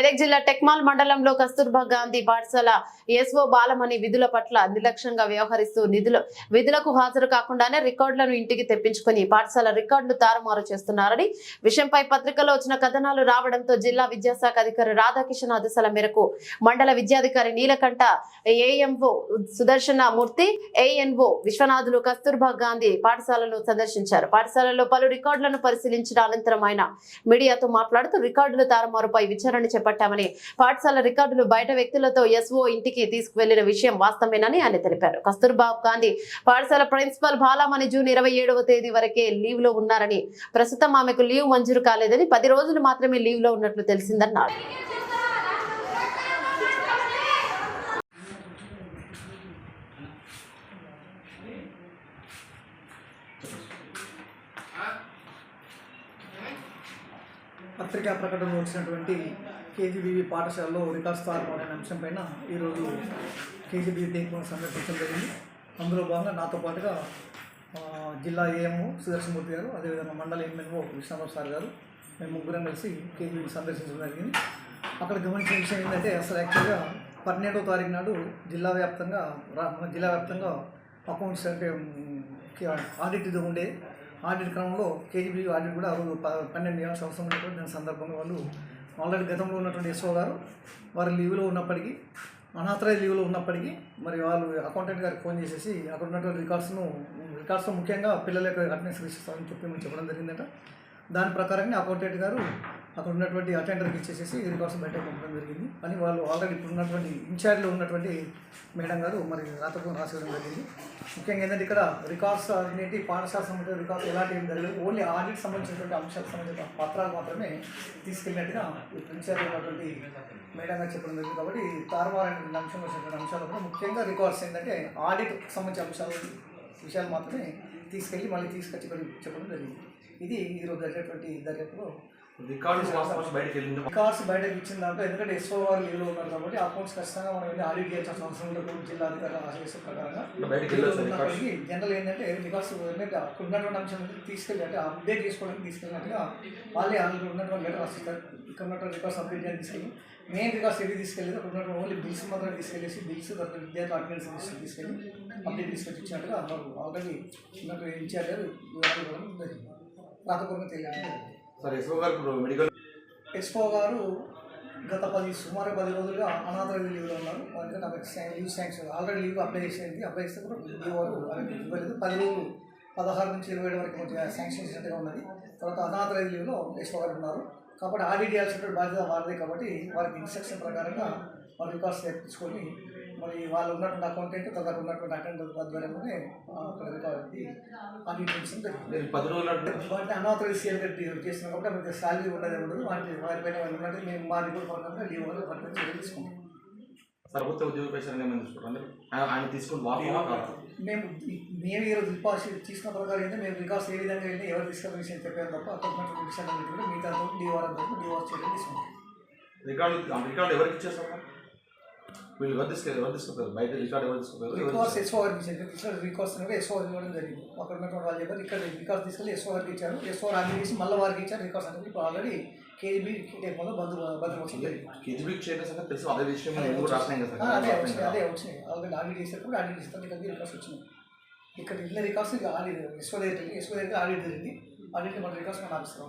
మెదక్ జిల్లా టెక్మాల్ మండలంలో కస్తూర్బా గాంధీ పాఠశాల ఎస్ఓ బాలమణి విధుల పట్ల నిర్లక్ష్యంగా వ్యవహరిస్తూ నిధులు విధులకు హాజరు కాకుండానే రికార్డులను ఇంటికి తెప్పించుకుని పాఠశాల రికార్డులు తారుమారు చేస్తున్నారని విషయంపై పత్రికలో వచ్చిన కథనాలు రావడంతో జిల్లా విద్యాశాఖ అధికారి రాధాకిషన్ ఆదేశాల మేరకు మండల విద్యాధికారి నీలకంఠ ఏఎంఓ సుదర్శన మూర్తి ఏఎన్ఓ విశ్వనాథులు కస్తూర్బా గాంధీ పాఠశాలను సందర్శించారు. పాఠశాలలో పలు రికార్డులను పరిశీలించిన అనంతరం ఆయన మీడియాతో మాట్లాడుతూ రికార్డులు తారుమారుపై విచారణ చేపట్టామని పాఠశాల రికార్డులు బయట వ్యక్తులతో ఎస్ఓ ఇంటికి తీసుకువెళ్ళిన విషయం వాస్తవేనని ఆయన తెలిపారు. కస్తూర్బా గాంధీ పాఠశాల ప్రిన్సిపల్ బాలామణి జూన్ ఇరవై ఏడవ తేదీ వరకే లీవ్లో ఉన్నారని ప్రస్తుతం ఆమెకు లీవ్ మంజూరు కాలేదని పది రోజులు మాత్రమే లీవ్లో ఉన్నట్లు తెలిసిందన్నారు. పత్రికా ప్రకటనలో వచ్చినటువంటి కేజీబీవీ పాఠశాలలో రికార్డ్ తారుమారు అనే అంశంపైన ఈరోజు కేజీబీవీ దీపం సందర్శించడం జరిగింది. అందులో భాగంగా నాతో పాటుగా జిల్లా ఏఎంఓ సుదర్శనమూర్తి గారు అదేవిధంగా మండల ఎంఎన్ఓ విశ్వనాథ్ సార్ గారు మేము ముగ్గురం కలిసి కేజీబీవీ సందర్శించడం జరిగింది. అక్కడ గమనించిన విషయం ఏంటంటే అసలు యాక్చువల్గా పన్నెండో తారీఖు నాడు జిల్లా వ్యాప్తంగా జిల్లా వ్యాప్తంగా అకౌంట్స్ అంటే ఆడిట్ ఇది ఉండే ఆడిట్ క్రమంలో కేజీబీ ఆడిట్ కూడా రోజు పన్నెండు ఏళ్ళ అవసరం ఉన్నటువంటి సందర్భంగా వాళ్ళు ఆల్రెడీ గతంలో ఉన్నటువంటి ఎస్ఓ గారు వారు లీవ్లో ఉన్నప్పటికీ అనాథరైజ్ లీవ్లో ఉన్నప్పటికీ మరి వాళ్ళు అకౌంటెంట్ గారికి ఫోన్ చేసేసి అక్కడ ఉన్నటువంటి రికార్డ్స్ను రికార్డ్స్లో ముఖ్యంగా పిల్లల యొక్క అటెండెన్స్ రిజిస్టర్ చెప్పి మనం చెప్పడం జరిగిందట. దాని ప్రకారంగా అకౌంటెంట్ గారు అక్కడ ఉన్నటువంటి అటెండర్కి ఇచ్చేసేసి రికార్డ్స్ బయటకు పంపడం జరిగింది. అని వాళ్ళు ఆల్రెడీ ఇప్పుడు ఉన్నటువంటి ఇన్ఛార్జ్లో ఉన్నటువంటి మేడం గారు మరి రాతకు రాసేయడం జరిగింది. ముఖ్యంగా ఏంటంటే ఇక్కడ రికార్డ్స్ అనేటి పాఠశాల సంబంధించిన రికార్డ్స్ ఎలాంటి ఏం జరగలేదు. ఓన్లీ ఆడిట్ సంబంధించినటువంటి అంశాలకు సంబంధించిన పత్రాలు మాత్రమే తీసుకెళ్ళినట్టుగా ఇన్ఛార్జ్ ఉన్నటువంటి మేడం గారు చెప్పడం జరిగింది. కాబట్టి తారుమారైనటువంటి అంశం వచ్చినటువంటి అంశాలు కూడా ముఖ్యంగా రికార్డ్స్ ఏంటంటే ఆడిట్ సంబంధించిన అంశాలు విషయాలు మాత్రమే తీసుకెళ్ళి మళ్ళీ తీసుకొచ్చి చెప్పడం జరిగింది. ఇది ఈరోజు జరిగేటువంటి దర్యాప్తులో బయటకు వెళ్ళింది. రికార్డ్స్ బయటకు ఇచ్చిన దాంట్లో ఎందుకంటే ఎస్ఓ వారు లీవ్లో ఉన్నారు కాబట్టి అకౌంట్స్ ఖచ్చితంగా మనం వెళ్ళి ఆడిట్ చేయాల్సిన అవసరం ఉంటుంది. జిల్లా అధికారుల ఆదేశం ప్రకారంగా. జనరల్ ఏంటంటే రికార్డ్స్ ఏంటంటే ఉన్నటువంటి అంశం తీసుకెళ్ళి అంటే అప్డేట్ చేసుకోవడానికి తీసుకెళ్ళినట్టుగా వాళ్ళే అందులో ఉన్నటువంటి లెటర్ రాసిస్తారు. ఇక్కడ ఉన్నటువంటి రికార్డ్స్ అప్డేట్ చేయడానికి తీసుకెళ్ళి మెయిన్ రికార్డ్స్ ఏవి తీసుకెళ్ళి అక్కడ ఉన్నటువంటి ఓన్లీ బిల్స్ మాత్రం తీసుకెళ్ళేసి బిల్స్ తర్వాత విద్యార్థుల అటెండెన్స్ తీసుకెళ్ళి అప్డేట్ తీసుకొచ్చి ఇచ్చినట్టుగా ఆల్రెడీ ఇవ్వడం జరిగింది. రాతపూర్వకంగా జరిగింది. సార్ ఎస్ఓ గారు ఇప్పుడు మెడికల్ ఎస్పో గారు గత పది సుమారు పది రోజులుగా అనాథ లీవ్లో ఉన్నారు. అందుకని ఆమెకు leave sanction already leave apply చేసేది. అప్లై చేస్తే కూడా లీవ్ వారు ఇవ్వలేదు. పది రోజులు పదహారు నుంచి ఇరవై ఏడు వరకు కొంచెం శాంక్షన్ చేసినట్టుగా ఉన్నది. తర్వాత అనాథ లీవ్లో ఎస్పో గారు ఉన్నారు. కాబట్టి ఆడిట్ చేయాల్సిన బాధ్యత వారిదే కాబట్టి వారికి ఇన్స్ట్రక్షన్ ప్రకారంగా వారి రికార్డ్స్ తెప్పించుకొని మరి వాళ్ళు ఉన్నటువంటి అకౌంటెంట్ తర్వాత ఉన్నటువంటి అటెండర్ ఆధ్వర్యంలోనే చేసిన పది రోజులు అంటే అనాథరైజ్ చేస్తున్నాం కాబట్టి మనకి శాలరీ ఉండదు ఉండదు వాటి వాటిపైన వాళ్ళు ఉన్నట్టు మేము మా రిపోర్ట్ ప్రకారంగా లీవ్ వల్ల వాటిపై చర్యలు తీసుకుంటాం. ఉద్యోగ పేషెంట్ ఏమైనా తీసుకుంటారు ఆయన తీసుకుని? మేము మేము ఈరోజు రికార్డ్స్ తీసుకున్న ప్రకారం అయితే మేము రికార్డ్స్ ఏ విధంగా వెళ్ళి ఎవరు తీసుకున్న విషయం చెప్పారు తప్ప ఉన్నటువంటి విషయాలు మిగతా డీఆర్ తరపు డీఆర్ చర్యలు తీసుకుంటాం. రికార్డు రికార్డు ఎవరికి ఇచ్చేస్తారు మరి? వీళ్ళు ఎవరు తీసుకెళ్ళి ఎవరు తీసుకుంటారు బయట రికార్డు ఎవరు తీసుకుంటారు? రికార్డ్స్ తీసుకుంటారు? ఎస్ఓ గారికి ఇచ్చారు రికార్డ్స్ కూడా ఎస్ఓ గారికి ఇవ్వడం జరిగింది. అక్కడ ఉన్నటువంటి వాళ్ళు చెప్పారు ఇక్కడ రికార్డ్స్ తీసుకెళ్ళి ఎస్ఓ గారికి ఇచ్చారు. ఎస్ఓ గారికి చేసి మళ్ళీ వారికి ఇచ్చారు. రికార్డ్స్ అనేది ఇప్పుడు ఆల్రెడీ కేజీబీ టేపులో బంధు భద్రపరచడం జరిగింది కేజీబీకి చేయడం సంగతి తెలుసు. అదే విషయం అదే వచ్చినాయి అదే వచ్చినాయి ఆల్రెడీ ఆడిట్ చేసేటప్పుడు ఆడిట్ చేస్తారు ఇక్కడ రికార్డ్స్ వచ్చినాయి ఇక్కడ ఇళ్ళ రికార్డ్స్ ఆడిట్ ఎస్ఓ దగ్గర ఎస్ఓ దగ్గర ఆడిట్ జరిగింది. ఆడిట్ మన రికార్డ్స్ మనం ఆపిస్తాం